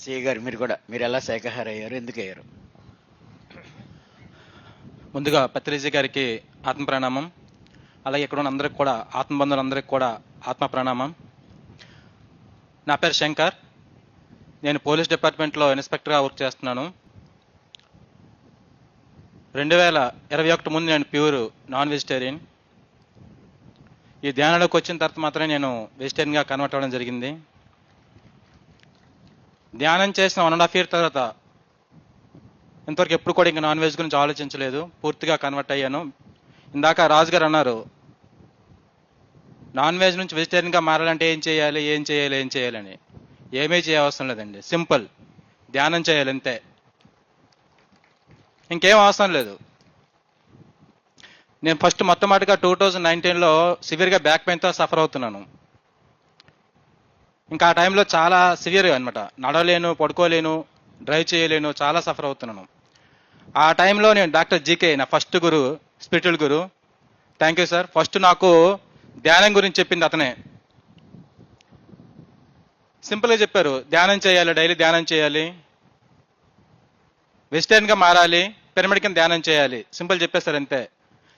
CA గారు మీరు కూడా మీరు ఎలా శాఖాహార అయ్యారు ఎందుకు అయ్యారు? ముందుగా పత్రిజీ గారికి ఆత్మ ప్రణామం అలాగే ఇక్కడ ఉన్న అందరికి కూడా ఆత్మబంధువులందరికీ కూడా ఆత్మ ప్రణామం నా పేరు శంకర్. నేను పోలీస్ డిపార్ట్మెంట్లో ఇన్స్పెక్టర్గా వర్క్ చేస్తున్నాను. రెండు వేల ఇరవై ఒకటి ముందు నేను ప్యూర్ నాన్ వెజిటేరియన్. ఈ ధ్యానంలోకి వచ్చిన తర్వాత మాత్రమే నేను వెజిటేరియన్గా కన్వర్ట్ అవ్వడం జరిగింది. ధ్యానం చేసిన వన్ అండ్ హాఫ్ ఇయర్ తర్వాత ఇంతవరకు ఎప్పుడు కూడా ఇంకా నాన్ వెజ్ గురించి ఆలోచించలేదు. పూర్తిగా కన్వర్ట్ అయ్యాను. ఇందాక రాజు గారు అన్నారు నాన్ వెజ్ నుంచి వెజిటేరియన్గా మారాలంటే ఏం చేయాలి ఏం చేయాలి ఏం చేయాలని. ఏమీ చేయవసరం లేదండి. సింపుల్. ధ్యానం చేయాలి అంతే. ఇంకేం అవసరం లేదు. నేను ఫస్ట్ మొట్టమొదటిగా టూ థౌజండ్ నైన్టీన్లో సివియర్గా బ్యాక్ పెయిన్తో సఫర్ అవుతున్నాను. ఇంకా ఆ టైంలో చాలా సివియర్ అనమాట నడవలేను పడుకోలేను డ్రైవ్ చేయలేను చాలా సఫర్ అవుతున్నాను. ఆ టైంలో నేను డాక్టర్ జీకే నా first Guru spiritual Guru. Thank you sir first నాకు ధ్యానం గురించి చెప్పింది అతనే. సింపుల్గా చెప్పారు. ధ్యానం చేయాలి డైలీ ధ్యానం చేయాలి. వెజిటేరియన్గా మారాలి పిరమిడ్ కింద ధ్యానం చేయాలి. సింపుల్ చెప్పేస్తారు అంతే.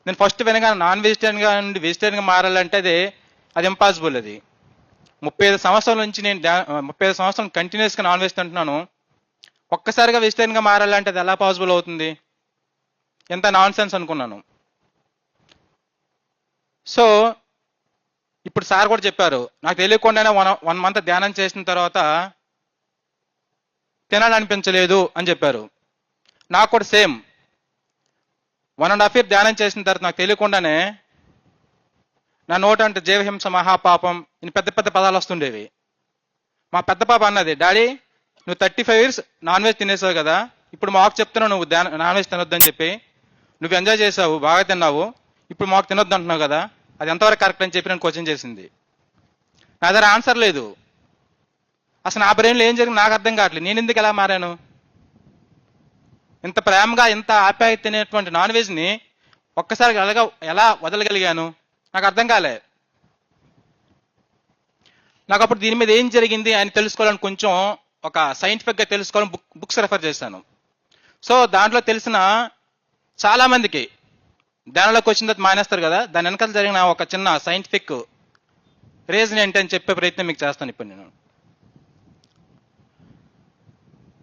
నేను ఫస్ట్ వినగానే నాన్ వెజిటేరియన్గా నుండి వెజిటేరియన్గా మారాలంటే అది అది ఇంపాసిబుల్ అది. ముప్పై ఐదు సంవత్సరాల నుంచి నేను ధ్యా- ముప్పై ఐదు సంవత్సరాలు కంటిన్యూస్గా నాన్ వెజ్ తింటున్నాను. ఒక్కసారిగా వెజిటేరియన్గా మారాలంటే అది ఎలా పాసిబుల్ అవుతుంది? ఎంత నాన్ సెన్స్ అనుకున్నాను. సో ఇప్పుడు సార్ కూడా చెప్పారు నాకు తెలియకుండానే వన్ వన్ మంత్ ధ్యానం చేసిన తర్వాత తినాలనిపించలేదు అని చెప్పారు. నాకు కూడా same one and half year ధ్యానం చేసిన తర్వాత నాకు తెలియకుండానే నా నోట అంటే జీవహింస మహాపాపం ఇన్ని పెద్ద పెద్ద పదాలు వస్తుండేవి. మా పెద్ద పాప అన్నది డాడీ నువ్వు thirty five years non veg తినేసావు కదా ఇప్పుడు మాకు చెప్తున్నావు నువ్వు ధ్యాన నాన్ వెజ్ తినొద్దని చెప్పి. నువ్వు ఎంజాయ్ చేసావు బాగా తిన్నావు ఇప్పుడు మాకు తినొద్దు అంటున్నావు కదా అది ఎంతవరకు కరెక్ట్ అని చెప్పి నేను క్వశ్చన్ చేసింది. నా దగ్గర ఆన్సర్ లేదు. అసలు నా బ్రెయిన్లో ఏం జరిగింది నాకు అర్థం కావట్లేదు. నేను ఎందుకు ఎలా మారాను? ఇంత ప్రేమగా ఇంత ఆప్యాయత తినేటువంటి నాన్ వెజ్ని ఒక్కసారి ఎలాగా ఎలా వదలగలిగాను? నాకు అర్థం కాలే. నాకు అప్పుడు దీని మీద ఏం జరిగింది అని తెలుసుకోవాలని కొంచెం ఒక సైంటిఫిక్గా తెలుసుకోవాలని బుక్ బుక్స్ రెఫర్ చేశాను. సో దాంట్లో తెలిసిన చాలామందికి దానిలోకి వచ్చిన తర్వాత మానేస్తారు కదా దాని వెనకాల జరిగిన ఒక చిన్న సైంటిఫిక్ రీజన్ ఏంటని చెప్పే ప్రయత్నం మీకు చేస్తాను ఇప్పుడు నేను.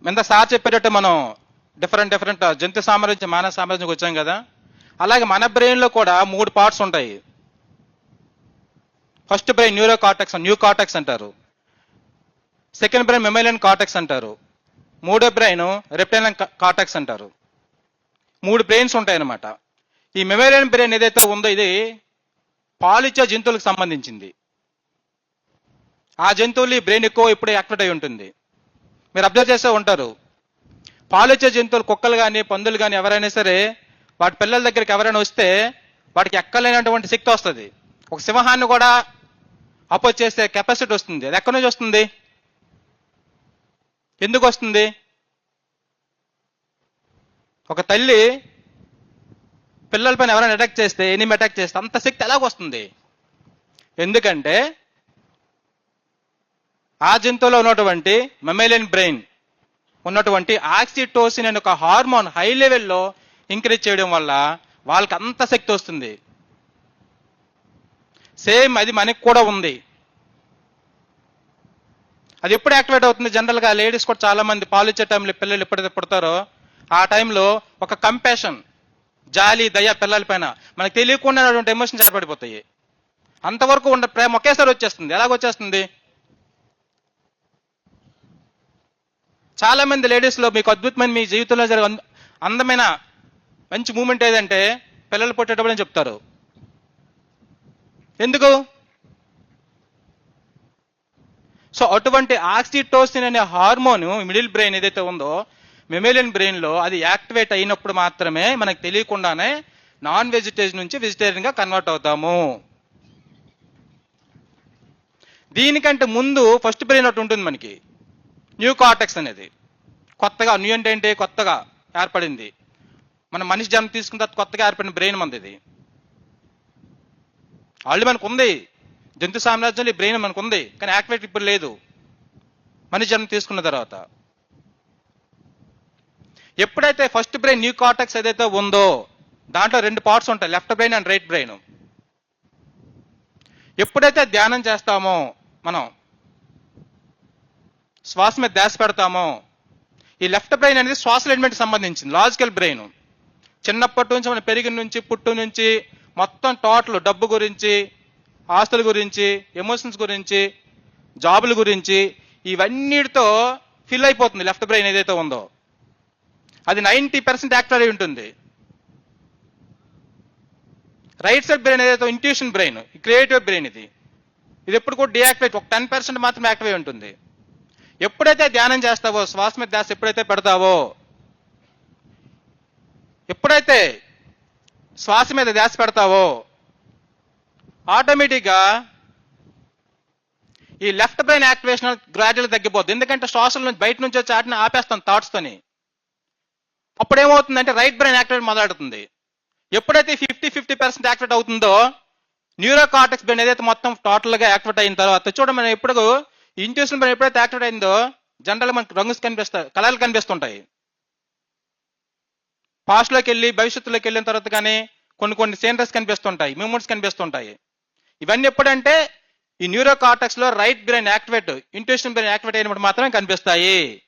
ఇంత సార్ చెప్పేటట్టు మనం డిఫరెంట్ డిఫరెంట్ జంతు సామ్రాజ్యం మానవ సామ్రాజ్యంకి వచ్చాం కదా. అలాగే మన బ్రెయిన్లో కూడా మూడు పార్ట్స్ ఉంటాయి. First brain neuro cortex new cortex అంటారు. సెకండ్ బ్రెయిన్ మెమైలియన్ కార్టెక్స్ అంటారు. మూడో బ్రెయిన్ రెప్టైలియన్ కార్టెక్స్ అంటారు. మూడు బ్రెయిన్స్ ఉంటాయన్నమాట. ఈ మెమైలియన్ బ్రెయిన్ ఏదైతే ఉందో ఇది పాలిచ్చే జంతువులకు సంబంధించింది. ఆ జంతువులు ఈ బ్రెయిన్ ఎక్కువ ఇప్పుడు యాక్టివేట్ అయి ఉంటుంది. మీరు అబ్జర్వ్ చేస్తూ ఉంటారు. పాలిచ్చే జంతువులు కుక్కలు కానీ పందులు కానీ ఎవరైనా సరే వాటి పిల్లల దగ్గరికి ఎవరైనా వస్తే వాటికి ఎక్కలేనటువంటి శక్తి వస్తుంది. ఒక సింహాన్ని కూడా అపోజ్ చేసే కెపాసిటీ వస్తుంది. అది ఎక్కడి నుంచి వస్తుంది? ఎందుకు వస్తుంది? ఒక తల్లి పిల్లల పైన ఎవరైనా అటాక్ చేస్తే ఎనిమి అటాక్ చేస్తే అంత శక్తి ఎలాగ వస్తుంది? ఎందుకంటే ఆ జంతువులో ఉన్నటువంటి మెమైలియన్ బ్రెయిన్ ఉన్నటువంటి ఆక్సిటోసిన్ అనే ఒక హార్మోన్ హై లెవెల్లో ఇంక్రీజ్ చేయడం వల్ల వాళ్ళకి అంత శక్తి వస్తుంది. సేమ్ అది మనకి కూడా ఉంది. అది ఎప్పుడు యాక్టివేట్ అవుతుంది? జనరల్గా లేడీస్ కూడా చాలామంది పాలు ఇచ్చే టైంలో పిల్లలు ఎప్పుడైతే పుడతారో ఆ టైంలో ఒక కంపాషన్ జాలి దయ పిల్లల పైన మనకు తెలియకుండా ఎమోషన్స్ ఏర్పడిపోతాయి. అంతవరకు ఉన్న ప్రేమ ఒకేసారి వచ్చేస్తుంది. ఎలాగొచ్చేస్తుంది చాలామంది లేడీస్లో మీకు అద్భుతమైన మీ జీవితంలో జరిగే అందమైన మంచి మూమెంట్ ఏదంటే పిల్లలు పుట్టేటప్పుడు అని చెప్తారు. ఎందుకు? సో అటువంటి ఆక్సిటోసిన్ అనే హార్మోన్ మిడిల్ బ్రెయిన్ ఏదైతే ఉందో మెమేలియన్ బ్రెయిన్లో అది యాక్టివేట్ అయినప్పుడు మాత్రమే మనకు తెలియకుండానే నాన్ వెజిటేరియన్ నుంచి వెజిటేరియన్గా కన్వర్ట్ అవుతాము. దీనికంటే ముందు ఫస్ట్ బ్రెయిన్ ఒకటి ఉంటుంది మనకి. న్యూ కార్టెక్స్ అనేది. కొత్తగా న్యూ అంటే ఏంటి? కొత్తగా ఏర్పడింది. మన మనిషి జన్మ తీసుకున్న తర్వాత కొత్తగా ఏర్పడిన బ్రెయిన్ మనది ఇది. ఆల్రెడీ మనకు ఉంది జంతు సామ్రాజ్యంలో ఈ బ్రెయిన్ మనకు ఉంది కానీ యాక్టివేట్ ఇప్పుడు లేదు. మనిషి జన్మ తీసుకున్న తర్వాత. ఎప్పుడైతే ఫస్ట్ బ్రెయిన్ న్యూ కార్టెక్స్ ఏదైతే ఉందో దాంట్లో రెండు పార్ట్స్ ఉంటాయి. Left brain and right brain. ఎప్పుడైతే ధ్యానం చేస్తామో మనం శ్వాస మీద ధ్యాస పెడతామో ఈ లెఫ్ట్ బ్రెయిన్ అనేది శ్వాస ఎలిమెంట్ సంబంధించింది. Logical brain. చిన్నప్పటి నుంచి మనం పెరిగిన నుంచి పుట్టు నుంచి మొత్తం టోటల్ డబ్బు గురించి ఆస్తుల గురించి ఎమోషన్స్ గురించి జాబుల గురించి ఇవన్నిటితో ఫిల్ అయిపోతుంది లెఫ్ట్ బ్రెయిన్ ఏదైతే ఉందో. అది నైంటీ పర్సెంట్ యాక్టివ్ అయి ఉంటుంది. రైట్ సైడ్ బ్రెయిన్ ఏదైతే ఇంట్యూషన్ బ్రెయిన్ క్రియేటివ్ బ్రెయిన్ ఇది. ఇది ఎప్పుడు కూడా డియాక్టివేట్ ఒక టెన్ పర్సెంట్ మాత్రం యాక్టివ్ అయి ఉంటుంది. ఎప్పుడైతే ధ్యానం చేస్తావో శ్వాస మీద ధ్యాస ఎప్పుడైతే పెడతావో ఎప్పుడైతే శ్వాస మీద ధ్యాస పెడతావో? ఆటోమేటిక్గా ఈ లెఫ్ట్ బ్రెయిన్ యాక్టివేషన్ గ్రాడ్యువల్ తగ్గిపోద్ది. ఎందుకంటే శ్వాసల నుంచి బయట నుంచి వచ్చి ఆటని ఆపేస్తాం థాట్స్తోని అప్పుడు ఏమవుతుందంటే రైట్ బ్రెయిన్ యాక్టివేట్ మొదలెడుతుంది. ఎప్పుడైతే ఫిఫ్టీ ఫిఫ్టీ పర్సెంట్ యాక్టివేట్ అవుతుందో న్యూరో కార్టెక్స్ బ్రెయిన్ ఏదైతే మొత్తం టోటల్గా యాక్టివేట్ అయిన తర్వాత చూడండి మనం ఎప్పుడు ఇంట్యూషన్ బ్రెయిన్ ఎప్పుడైతే యాక్టివేట్ అయిందో జనరల్ మనకు రంగుస్ కనిపిస్తాయి కళలు కనిపిస్తుంటాయి. పాస్ట్లోకి వెళ్ళి భవిష్యత్తులోకి వెళ్ళిన తర్వాత కానీ కొన్ని కొన్ని సీనరీస్ కనిపిస్తుంటాయి మెమోరీస్ కనిపిస్తుంటాయి. ఇవన్నీ ఎప్పుడంటే ఈ neuro కార్టెక్స్లో right brain activate intuition brain activate అయినప్పుడు మాత్రమే కనిపిస్తాయి.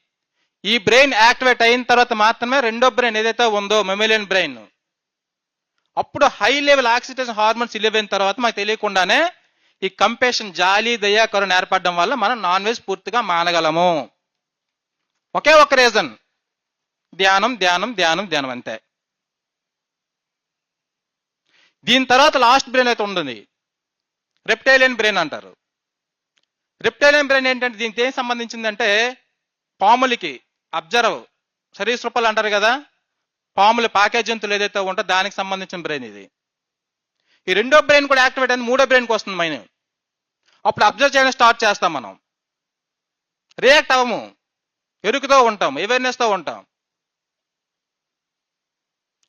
ఈ బ్రెయిన్ యాక్టివేట్ అయిన తర్వాత మాత్రమే రెండో బ్రెయిన్ ఏదైతే ఉందో మెమోలియన్ బ్రెయిన్. అప్పుడు హై లెవెల్ ఆక్సిటేషన్ హార్మోన్స్ ఇలివైన తర్వాత మాకు తెలియకుండానే ఈ కంపేషన్ జాలి దయా కరుణ ఏర్పడడం వల్ల మనం నాన్ వెజ్ పూర్తిగా మానగలము. ఒకే ఒక రీజన్. ధ్యానం ధ్యానం ధ్యానం ధ్యానం అంతే. దీని తర్వాత లాస్ట్ బ్రెయిన్ అయితే ఉంటుంది. రెప్టైలియన్ బ్రెయిన్ అంటారు. రెప్టైలియన్ బ్రెయిన్ ఏంటంటే దీనికి ఏం సంబంధించిందంటే పాములకి అబ్జర్వ్ సరీసృపాలు అంటారు కదా పాములు పాకే జంతువులు ఏదైతే ఉంటో దానికి సంబంధించిన బ్రెయిన్ ఇది. ఈ రెండో బ్రెయిన్ కూడా యాక్టివేట్ అయింది మూడో బ్రెయిన్కి వస్తుంది మైన్ అప్పుడు అబ్జర్వ్ చేయడం స్టార్ట్ చేస్తాం మనం. రియాక్ట్ అవ్వము. ఎరుకుతో ఉంటాం అవేర్నెస్తో ఉంటాం.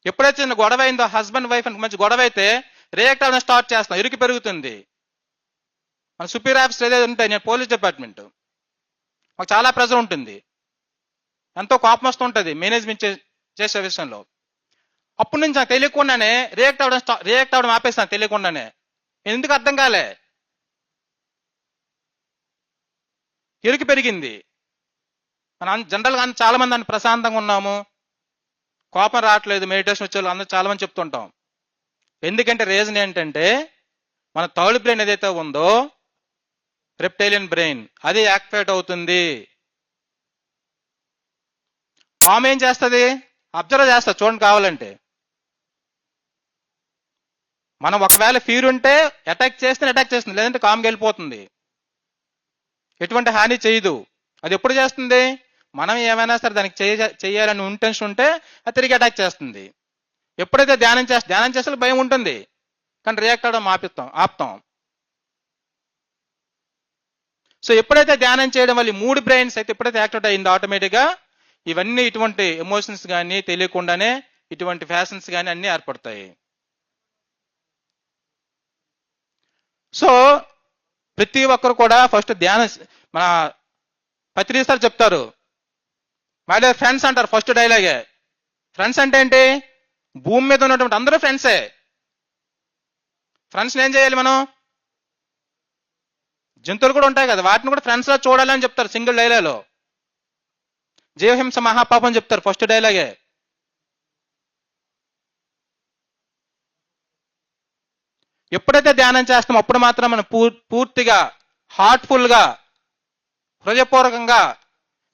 ఎప్పుడైతే చిన్న గొడవ అయిందో హస్బెండ్ వైఫ్ మంచి గొడవ అయితే రియాక్ట్ అవ్వడం స్టార్ట్ చేస్తాం. ఇరుకు పెరుగుతుంది. మన సుపీరియర్ ఆఫీసర్ ఏదైతే ఉంటాయి నేను పోలీస్ డిపార్ట్మెంట్. మాకు చాలా ప్రెజర్ ఉంటుంది. ఎంతో కోపం వస్తుంటుంది మేనేజ్మెంట్ చే- చేసే విషయంలో. అప్పటి నుంచి నాకు తెలియకుండానే రియాక్ట్ అవ్వడం స్టా- రియాక్ట్ అవ్వడం ఆపేస్తాను తెలియకుండానే. ఎందుకు అర్థం కాలే? ఇరుకు పెరిగింది. మన జనరల్గా చాలా మంది అని ప్రశాంతంగా ఉన్నాము. కోపం రావట్లేదు మెడిటేషన్ వచ్చే వాళ్ళు అందరూ చాలా మంది చెప్తుంటాం. ఎందుకంటే రీజన్ ఏంటంటే మన థర్డ్ బ్రెయిన్ ఏదైతే ఉందో రెప్టైలియన్ బ్రెయిన్ అది యాక్టివేట్ అవుతుంది. పాము ఏం చేస్తుంది? అబ్జర్వ్ చేస్తా చూడండి కావాలంటే. మనం ఒకవేళ ఫీర్ ఉంటే అటాక్ చేస్తే అటాక్ చేస్తుంది లేదంటే కామ్కి వెళ్ళిపోతుంది. ఎటువంటి హాని చేయదు. అది ఎప్పుడు చేస్తుంది? మనం ఏమైనా సరే దానికి చేయ చేయాలని ఇంటెన్షన్ ఉంటే అది తిరిగి అటాక్ చేస్తుంది. ఎప్పుడైతే ధ్యానం చేస్తే ధ్యానం చేస్తే భయం ఉంటుంది. కానీ రియాక్ట్ అవడం ఆపిస్తాం ఆపుతాం. సో ఎప్పుడైతే ధ్యానం చేయడం వల్ల ఈ మూడు బ్రెయిన్స్ అయితే ఎప్పుడైతే యాక్టివేట్ అయిందో ఆటోమేటిక్గా ఇవన్నీ ఇటువంటి ఎమోషన్స్ కానీ తెలియకుండానే ఇటువంటి ఫ్యాషన్స్ కానీ అన్నీ ఏర్పడతాయి. సో ప్రతి ఒక్కరు కూడా ఫస్ట్ ధ్యానం మన పత్రిసారి చెప్తారు మై డియర్ ఫ్రెండ్స్ అంటారు ఫస్ట్ డైలాగే ఫ్రెండ్స్ అంటే ఏంటి? భూమి మీద ఉన్నటువంటి అందరూ ఫ్రెండ్సే ఫ్రెండ్స్ ఏం చేయాలి మనం? జంతువులు కూడా ఉంటాయి కదా వాటిని కూడా ఫ్రెండ్స్ లా చూడాలని చెప్తారు సింగిల్ డైలాగ్లో జీవహింస మహాపాపం చెప్తారు ఫస్ట్ డైలాగే ఎప్పుడైతే ధ్యానం చేస్తామో అప్పుడు మాత్రం మనం పూర్తిగా హార్ట్ఫుల్గా హృదయపూర్వకంగా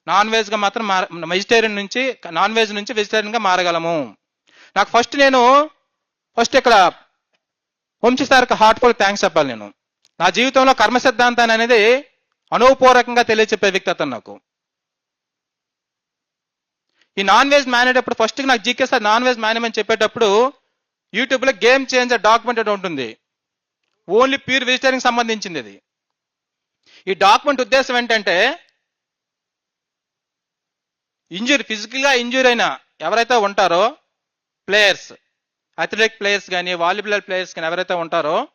నాన్ వెజ్గా మాత్రం మాత్రం వెజిటేరియన్ నుంచి నాన్ వెజ్ నుంచి వెజిటేరియన్గా మారగలము. నాకు ఫస్ట్ నేను ఫస్ట్ ఇక్కడ వంశీ సార్కి హార్ట్ఫుల్ థ్యాంక్స్ చెప్పాలి నేను. నా జీవితంలో కర్మ సిద్ధాంతాన్ని అనేది అనుభవపూర్వకంగా తెలియచెప్పే వ్యక్తి అతను నాకు. ఈ నాన్ వెజ్ మానేటప్పుడు ఫస్ట్ నాకు జీకే సార్ నాన్ వెజ్ మానేమని చెప్పేటప్పుడు యూట్యూబ్లో గేమ్ చేంజర్ డాక్యుమెంట్ ఉంటుంది. ఓన్లీ ప్యూర్ వెజిటేరియన్ సంబంధించింది ఇది ఈ డాక్యుమెంట్ ఉద్దేశం ఏంటంటే ఇంజురీ ఫిజికల్గా ఇంజూరీ అయిన ఎవరైతే ఉంటారో ప్లేయర్స్ అథ్లెటిక్ ప్లేయర్స్ కానీ వాలీబాల్ ప్లేయర్స్ కానీ ఎవరైతే ఉంటారో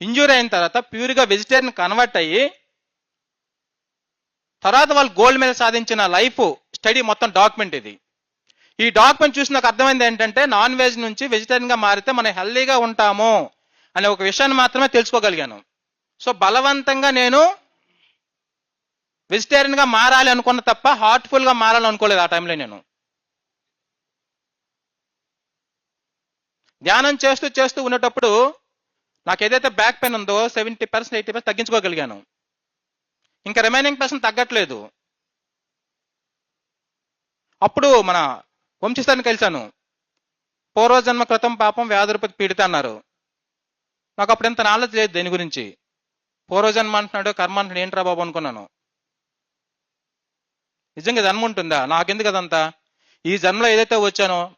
ఇంజూరీ అయిన తర్వాత ప్యూర్గా వెజిటేరియన్ కన్వర్ట్ అయ్యి తర్వాత వాళ్ళు గోల్డ్ మెడల్ సాధించిన లైఫ్ స్టడీ మొత్తం డాక్యుమెంట్ ఇది. ఈ డాక్యుమెంట్ చూసి నాకు అర్థమైంది ఏంటంటే నాన్ వెజ్ నుంచి వెజిటేరియన్గా మారితే మనం హెల్దీగా ఉంటాము అనే ఒక విషయాన్ని మాత్రమే తెలుసుకోగలిగాను. సో బలవంతంగా నేను వెజిటేరియన్గా మారాలి అనుకున్న తప్ప హార్ట్ఫుల్గా మారాలి అనుకోలేదు ఆ టైంలో నేను. ధ్యానం చేస్తూ చేస్తూ ఉండేటప్పుడు నాకు ఏదైతే బ్యాక్ పెయిన్ ఉందో సెవెంటీ పర్సెంట్ ఎయిటీ పర్సెంట్ తగ్గించుకోగలిగాను. ఇంకా రిమైనింగ్ పర్సెంట్ తగ్గట్లేదు. అప్పుడు మన వంశీసారిని కలిశాను. పూర్వజన్మ క్రితం పాపం వ్యాధులపతి పీడిత అన్నారు. నాకు అప్పుడు ఎంత నాలెడ్జ్ లేదు దేని గురించి. పూర్వజన్మ అంటున్నాడు కర్మ అంటున్నాడు ఏంట్రా బాబు అనుకున్నాను. నిజంగా జన్మ ఉంటుందా నాకెందుకు అదంతా? ఈ జన్మలో ఏదైతే వచ్చానో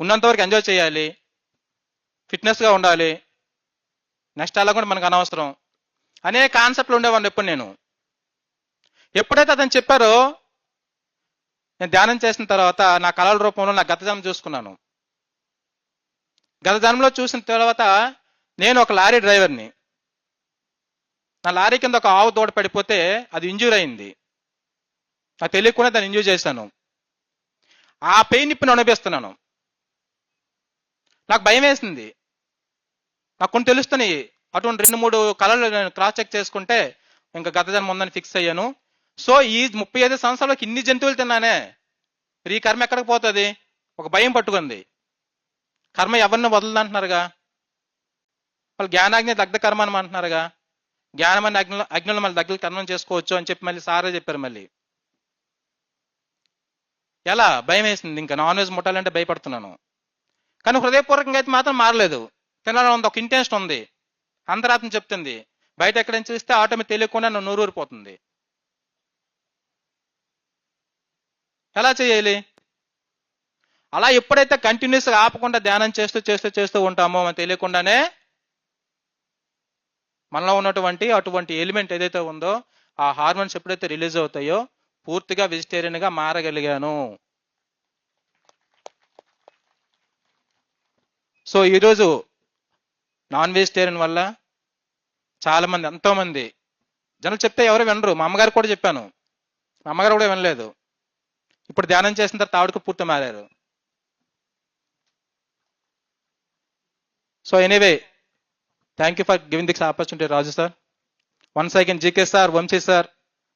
ఉన్నంత వరకు ఎంజాయ్ చేయాలి ఫిట్నెస్గా ఉండాలి. నెక్స్ట్ అలా కూడా మనకు అనవసరం. అనే కాన్సెప్ట్లు ఉండేవాడిని ఎప్పుడు నేను. ఎప్పుడైతే అతను చెప్పారో నేను ధ్యానం చేసిన తర్వాత నా కళల రూపంలో నా గత జన్మ చూసుకున్నాను. గత జన్మలో చూసిన తర్వాత నేను ఒక లారీ డ్రైవర్ని. నా లారీ కింద ఒక ఆవు తోట పడిపోతే అది ఇంజూర్ అయింది. నాకు తెలియకుండా దాన్ని ఎంజాయ్ చేశాను ఆ పెయిన్ ఇప్పుడు నేను అనుభవిస్తున్నాను. నాకు భయం వేసింది. నాకు కొన్ని తెలుస్తున్నాయి. అటువంటి రెండు మూడు కళలు నేను క్రాస్ చెక్ చేసుకుంటే ఇంకా గత జన్మ ఉందని ఫిక్స్ అయ్యాను. సో ఈ ముప్పై ఐదు సంవత్సరాలకు ఇన్ని జంతువులు తిన్నానే. ఈ కర్మ ఎక్కడికి పోతుంది? ఒక భయం పట్టుకుంది. కర్మ ఎవరిని వదలదంటున్నారుగా? వాళ్ళు జ్ఞానాగ్ని దగ్ధ కర్మ అని అంటున్నారుగా? జ్ఞానమైన అగ్ని అగ్నిలో మళ్ళీ దగ్గర కర్మం చేసుకోవచ్చు అని చెప్పి మళ్ళీ సారే చెప్పారు మళ్ళీ. ఎలా భయం వేసింది ఇంకా నాన్ వెజ్ ముట్టాలంటే భయపడుతున్నాను. కానీ హృదయపూర్వకంగా అయితే మాత్రం మారలేదు. తినాలని ఉంది ఒక ఇంటెన్షన్ ఉంది. అంతరాత్మ చెప్తుంది. బయట ఎక్కడ నుంచి చూస్తే ఆటోమేటిక్ తెలియకుండా నన్ను నూరూరిపోతుంది. ఎలా చేయాలి? అలా ఎప్పుడైతే కంటిన్యూస్గా ఆపకుండా ధ్యానం చేస్తూ చేస్తూ చేస్తూ ఉంటామో మనకు తెలియకుండానే మనలో ఉన్నటువంటి అటువంటి ఎలిమెంట్ ఏదైతే ఉందో ఆ హార్మోన్స్ ఎప్పుడైతే రిలీజ్ అవుతాయో పూర్తిగా వెజిటేరియన్గా మారగలిగాను. సో ఈరోజు నాన్ వెజిటేరియన్ వల్ల చాలామంది ఎంతోమంది జనాలు చెప్తే ఎవరు వినరు. మా అమ్మగారు కూడా చెప్పాను. మా అమ్మగారు కూడా వినలేదు. ఇప్పుడు ధ్యానం చేసిన తర్వాత ఆవిడకు పూర్తి మారారు. So anyway thank you for giving this opportunity Raju sir. Once again GK sir Vamshi sir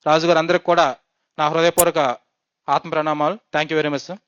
Raju గారు అందరికి కూడా నా హృదయపూర్వక ఆత్మ ప్రణామాలు thank you very much sir